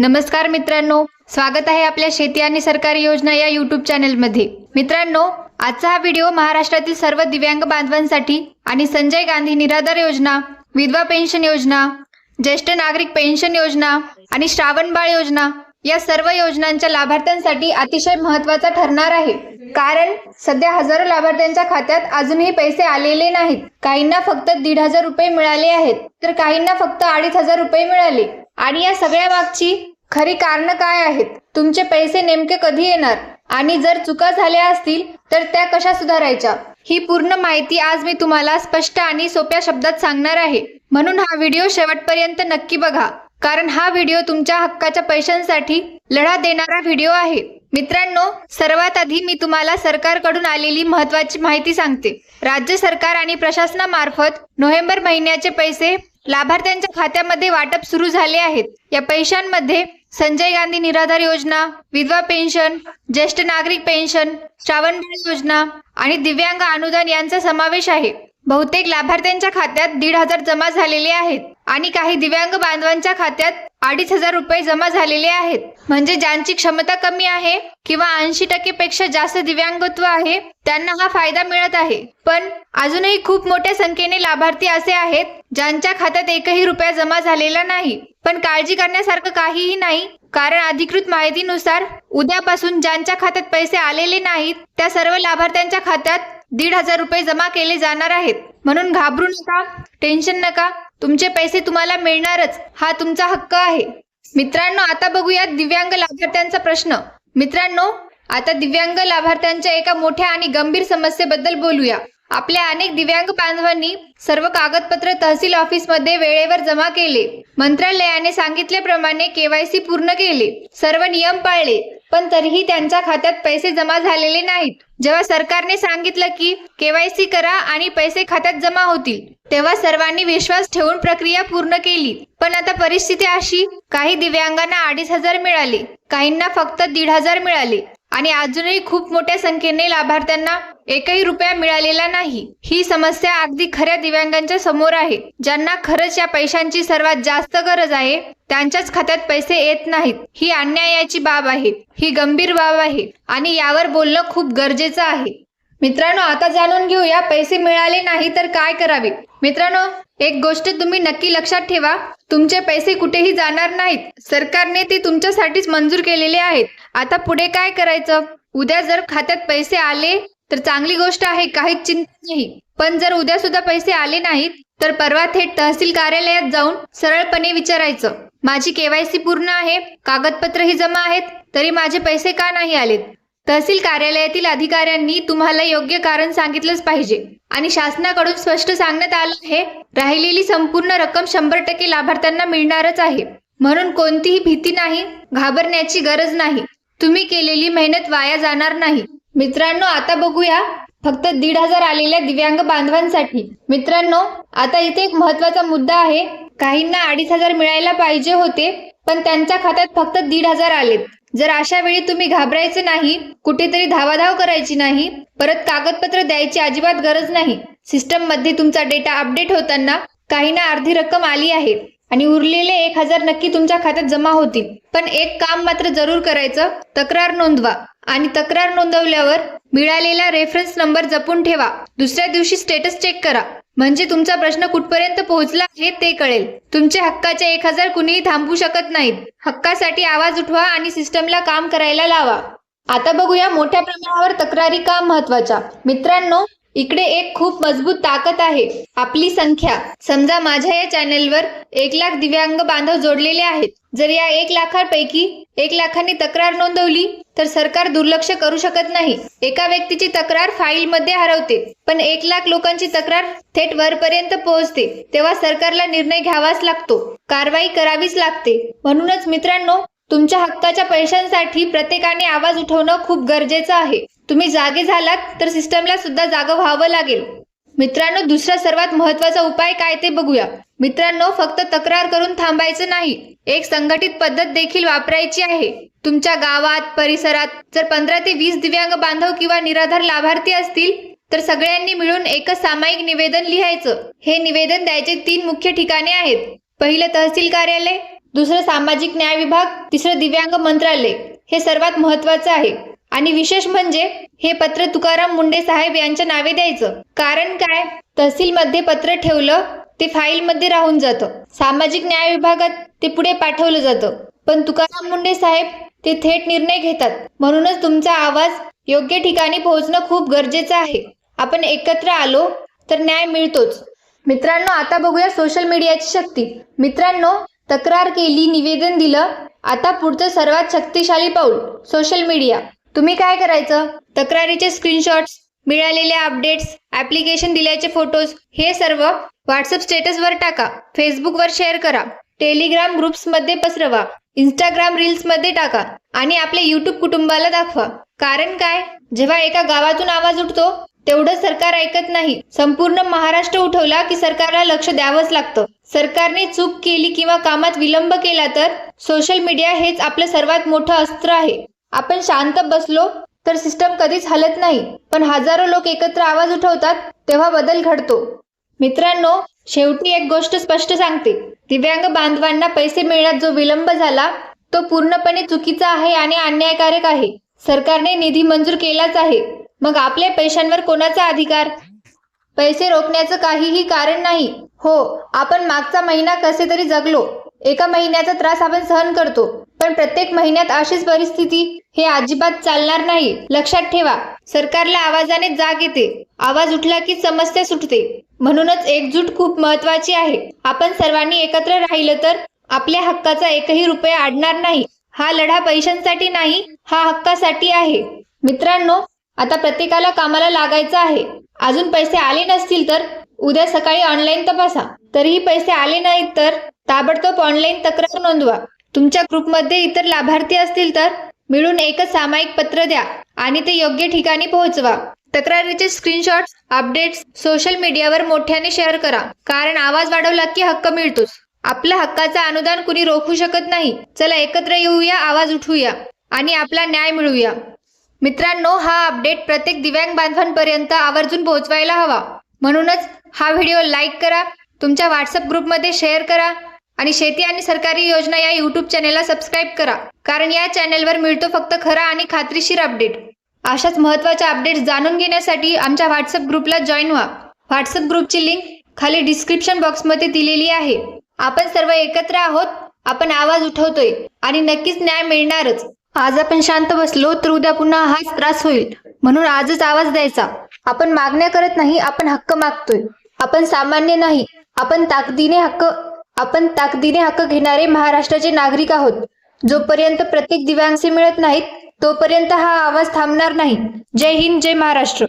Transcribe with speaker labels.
Speaker 1: नमस्कार मित्रांनो स्वागत आहे आपल्या शेती आणि सरकारी योजना या यूट्यूब चॅनलमध्ये मित्रांनो आजचा हा व्हिडिओ महाराष्ट्रातील सर्व दिव्यांग बांधवांसाठी आणि संजय गांधी निराधार योजना विधवा पेन्शन योजना ज्येष्ठ नागरिक पेन्शन योजना आणि श्रावणबाळ योजना या सर्व योजनांच्या लाभार्थ्यांसाठी अतिशय महत्त्वाचा ठरणार आहे. कारण सध्या हजारो लाभार्थ्यांच्या खात्यात अजूनही पैसे आलेले नाहीत. काहींना फक्त दीड हजार रुपये मिळाले आहेत. तर काहींना फक्त अडीच हजार रुपये मिळाले. आणि या सगळ्या मागची खरी कारण काय आहेत? तुमचे पैसे नेमके कधी येणार? आणि जर चुका झाल्या असतील तर त्या कशा सुधारायच्या? ही पूर्ण माहिती आज मी तुम्हाला स्पष्ट आणि सोप्या शब्दात सांगणार आहे. म्हणून हा व्हिडिओ शेवटपर्यंत नक्की बघा. कारण हा व्हिडिओ तुमच्या हक्काच्या पैशांसाठी लढा देणारा व्हिडिओ आहे. मित्रांनो सर्वात आधी मी तुम्हाला सरकारकडून आलेली महत्वाची माहिती सांगते. राज्य सरकार आणि प्रशासनामार्फत नोव्हेंबर महिन्याचे पैसे लाभार्थ्यांच्या खात्यामध्ये वाटप सुरू झाले आहेत. या पैशांमध्ये संजय गांधी निराधार योजना विधवा पेन्शन ज्येष्ठ नागरिक पेन्शन श्रावणबाळ योजना आणि दिव्यांग अनुदान यांचा समावेश आहे. बहुतेक लाभार्थ्यांच्या खात्यात दीड हजार जमा झालेले आहेत आणि काही दिव्यांग बांधवांच्या खात्यात अडीच हजार रुपये जमा झालेले आहेत. म्हणजे ज्यांची क्षमता कमी आहे किंवा ऐंशी टक्के पेक्षा जास्त दिव्यांगत्व आहे त्यांना हा फायदा मिळत आहे. पण अजूनही खूप मोठ्या संख्येने लाभार्थी असे आहेत ज्यांच्या खात्यात एकही रुपया जमा झालेला नाही. पण काळजी करण्यासारखं काहीही नाही कारण अधिकृत माहितीनुसार उद्यापासून ज्यांच्या खात्यात पैसे आलेले नाहीत त्या सर्व लाभार्थ्यांच्या खात्यात दीड हजार रुपये जमा केले जाणार आहेत. म्हणून घाबरू नका टेन्शन नका. तुमचे पैसे तुम्हाला मिळणारच. हा तुमचा हक्क आहे. मित्रांनो आता बघूया दिव्यांग लाभार्थ्यांचा प्रश्न. मित्रांनो आता दिव्यांग लाभार्थ्यांच्या एका मोठ्या आणि गंभीर समस्येबद्दल बोलूया. आपल्या अनेक दिव्यांग बांधवांनी सर्व कागदपत्र तहसील ऑफिसमध्ये वेळेवर जमा केले. मंत्रालयाने सांगितल्याप्रमाणे केवायसी पूर्ण केले. सर्व नियम पाळले. पण तरीही त्यांच्या खात्यात पैसे जमा झालेले नाहीत. जेव्हा सरकारने सांगितलं की केवायसी करा आणि पैसे खात्यात जमा होतील तेव्हा सर्वांनी विश्वास ठेवून प्रक्रिया पूर्ण केली. पण आता परिस्थिती अशी काही दिव्यांगांना अडीच हजार मिळाले काहींना फक्त दीड हजार मिळाले. आणि अजूनही खूप मोठ्या संख्येने लाभार्थ्यांना एकही रुपया मिळालेला नाही. ही समस्या अगदी खऱ्या दिव्यांगांच्या समोर आहे. ज्यांना खरंच या पैशांची सर्वात जास्त गरज आहे त्यांच्याच खात्यात पैसे येत नाहीत. ही अन्यायाची बाब आहे. ही गंभीर बाब आहे. आणि यावर बोलणं खूप गरजेचं आहे. मित्रांनो आता जाणून घेऊया पैसे मिळाले नाही तर काय करावे? मित्रांनो एक गोष्ट तुम्ही नक्की लक्षात ठेवा. तुमचे पैसे कुठेही जाणार नाहीत. सरकारने ते तुमच्यासाठीच मंजूर केलेले आहेत. आता पुढे काय करायचं? उद्या जर खात्यात पैसे आले तर चांगली गोष्ट आहे काहीच चिंता नाही. पण जर उद्या सुद्धा पैसे आले नाहीत तर परवा थेट तहसील कार्यालयात जाऊन सरळपणे विचारायचं. माझी केवायसी पूर्ण आहे कागदपत्रही जमा आहेत तरी माझे पैसे का नाही आलेत? तहसील कार्यालयातील अधिकाऱ्यांनी तुम्हाला योग्य कारण सांगितलंच पाहिजे. आणि शासनाकडून स्पष्ट सांगण्यात आलं आहे राहिलेली संपूर्ण रक्कम शंभर टक्के लाभार्थ्यांना मिळणारच आहे. म्हणून कोणतीही भीती नाही घाबरण्याची गरज नाही. तुम्ही केलेली मेहनत वाया जाणार नाही. मित्रांनो आता बघूया फक्त दीड हजार आलेल्या दिव्यांग बांधवांसाठी. मित्रांनो आता इथे एक महत्त्वाचा मुद्दा आहे. काहींना अडीच हजार मिळायला पाहिजे होते पण त्यांच्या खात्यात फक्त दीड हजार आलेत. जर अशा वेळी तुम्ही घाबरायचं नाही कुठेतरी धावाधाव करायची नाही परत कागदपत्र द्यायची अजिबात गरज नाही. सिस्टममध्ये तुमचा डेटा अपडेट होताना काहींना अर्धी रक्कम आली आहे आणि उरलेले एक हजार नक्की तुमच्या खात्यात जमा होतील. पण एक काम मात्र जरूर करायचं तक्रार नोंदवा आणि तक्रार नोंदवल्यावर मिळालेला रेफरन्स नंबर जपून ठेवा. दुसऱ्या दिवशी स्टेटस चेक करा. म्हणजे तुमचा प्रश्न कुठपर्यंत पोहोचला हे ते कळेल. तुमच्या हक्काचे एक हजार कुणीही थांबवू शकत नाहीत. हक्कासाठी आवाज उठवा आणि सिस्टमला काम करायला लावा. आता बघूया मोठ्या प्रमाणावर तक्रारी का महत्त्वाच्या मित्रांनो इकडे एक खूप मजबूत ताकद आहे. आपली संख्या. समजा माझ्या या चॅनेलवर एक लाख दिव्यांग बांधव जोडलेले आहेत. जर या एक लाखांपैकी एक लाखांनी तक्रार नोंदवली तर सरकार दुर्लक्ष करू शकत नाही. एका व्यक्तीची तक्रार फाईलमध्ये हरवते पण एक लाख लोकांची तक्रार थेट वरपर्यंत पोहोचते. तेव्हा सरकारला निर्णय घ्यावाच लागतो. कारवाई करावीच लागते. म्हणूनच मित्रांनो तुमच्या हक्काच्या पैशांसाठी प्रत्येकाने आवाज उठवणं खूप गरजेचं आहे. तुम्ही जागे झालात तर सिस्टमला सुद्धा जागं व्हावं लागेल. मित्रांनो दुसरा सर्वात महत्त्वाचा उपाय काय ते बघूया. मित्रांनो फक्त तक्रार करून थांबायचं नाही. एक संघटित पद्धत देखील वापरायची आहे. तुमच्या गावात परिसरात जर पंधरा ते वीस दिव्यांग बांधव किंवा निराधार लाभार्थी असतील तर सगळ्यांनी मिळून एकच सामायिक निवेदन लिहायचं. हे निवेदन द्यायचे तीन मुख्य ठिकाणे आहेत. पहिलं तहसील कार्यालय दुसरं सामाजिक न्याय विभाग तिसरं दिव्यांग मंत्रालय. हे सर्वात महत्वाचं आहे. आणि विशेष म्हणजे हे पत्र तुकाराम मुंडे साहेब यांच्या नावे द्यायचं. कारण काय? तहसीलमध्ये पत्र ठेवलं ते फाईलमध्ये राहून जातं. सामाजिक न्याय विभागात ते पुढे पाठवलं जातं. पण तुकाराम मुंडे साहेब ते थेट निर्णय घेतात. म्हणूनच तुमचा आवाज योग्य ठिकाणी पोहोचणं खूप गरजेचं आहे. आपण एकत्र आलो तर न्याय मिळतोच. मित्रांनो आता बघूया सोशल मीडियाची शक्ती. मित्रांनो तक्रार केली निवेदन दिलं. आता पुढचं सर्वात शक्तिशाली पाऊल सोशल मीडिया तुम्ही काय करायचं? तक्रारीचे स्क्रीनशॉट्स मिळालेल्या अपडेट्स ऍप्लिकेशन दिल्याचे फोटोज हे सर्व व्हॉट्सअप स्टेटसवर टाका. फेसबुकवर शेअर करा. टेलिग्राम ग्रुप्समध्ये पसरवा. इंस्टाग्राम रील्समध्ये टाका. आणि आपल्या युट्यूब कुटुंबाला दाखवा. कारण काय? जेव्हा एका गावातून आवाज उठतो तेवढं सरकार ऐकत नाही. संपूर्ण महाराष्ट्र उठवला की सरकारला लक्ष द्यावंच लागतं. सरकारने चूक केली किंवा कामात विलंब केला तर सोशल मीडिया हेच आपलं सर्वात मोठं अस्त्र आहे. आपण शांत बसलो तर सिस्टम कधीच हलत नाही पण हजारो लोक एकत्र आवाज उठवतात तेव्हा बदल घडतो. मित्रांनो शेवटी एक गोष्ट स्पष्ट सांगते. दिव्यांग बांधवांना पैसे मिळण्यात जो विलंब झाला तो पूर्णपणे चुकीचा आहे आणि अन्यायकारक आहे. सरकारने निधी मंजूर केलाच आहे. मग आपल्या पैशांवर कोणाचा अधिकार? पैसे रोखण्याचं काहीही कारण नाही. हो आपण मागचा महिना कसे तरी जगलो. एका महिन्याचा त्रास आपण सहन करतो. पण प्रत्येक महिन्यात अशीच परिस्थिती हे अजिबात चालणार नाही. लक्षात ठेवा सरकारला आवाजाने जाग येते. आवाज उठला की समस्या सुटते. म्हणूनच एकजूट खूप महत्वाची आहे. आपण सर्वांनी एकत्र राहिलं तर आपल्या हक्काचा एकही रुपया अडणार नाही. हा लढा पैशांसाठी नाही हा हक्कासाठी आहे. मित्रांनो आता प्रत्येकाला कामाला लागायचं आहे. अजून पैसे आले नसतील तर उद्या सकाळी ऑनलाईन तपासा. तरीही पैसे आले नाहीत तर ताबडतोब ऑनलाईन तक्रार नोंदवा. तुमच्या ग्रुपमध्ये इतर लाभार्थी असतील तर मिळून एकच सामायिक पत्र द्या आणि ते योग्य ठिकाणी पोहोचवा. तक्रारीचे स्क्रीनशॉट्स अपडेट्स सोशल मीडियावर मोठ्याने शेअर करा. कारण आवाज वाढवला की हक्क मिळतोच. आपल्या हक्काचा अनुदान कुणी रोखू शकत नाही. चला एकत्र येऊया आवाज उठवूया आणि आपला न्याय मिळवूया. मित्रांनो हा अपडेट प्रत्येक दिव्यांग बांधवांपर्यंत आवर्जून पोहोचवायला हवा. म्हणूनच हा व्हिडिओ लाईक करा. तुमच्या व्हॉट्सअप ग्रुपमध्ये शेअर करा. आणि शेती आणि सरकारी योजना या यूट्यूब चॅनेलला सबस्क्राईब करा. कारण या चॅनेलवर मिळतो फक्त खरा आणि खात्रीशीर अपडेट अशाच महत्त्वाच्या अपडेट्स जाणून घेण्यासाठी आमच्या व्हॉट्सअप ग्रुपला जॉईन व्हा. व्हॉट्सअप ग्रुपची लिंक खाली डिस्क्रिप्शन बॉक्समध्ये दिलेली आहे. आपण सर्व एकत्र आहोत आपण आवाज उठवतोय आणि नक्कीच न्याय मिळणारच. आज आपण शांत बसलो तर उद्या पुन्हा हाच त्रास होईल. म्हणून आजच आवाज द्यायचा. आपण मागण्या करत नाही आपण हक्क मागतोय. आपण सामान्य नाही आपण ताकदीने हक्क आपण ताकदीने हक्क घेणारे महाराष्ट्राचे नागरिक आहोत. जोपर्यंत प्रत्येक दिव्यांशी मिळत नाहीत तोपर्यंत हा आवाज थांबणार नाही. जय हिंद जय महाराष्ट्र.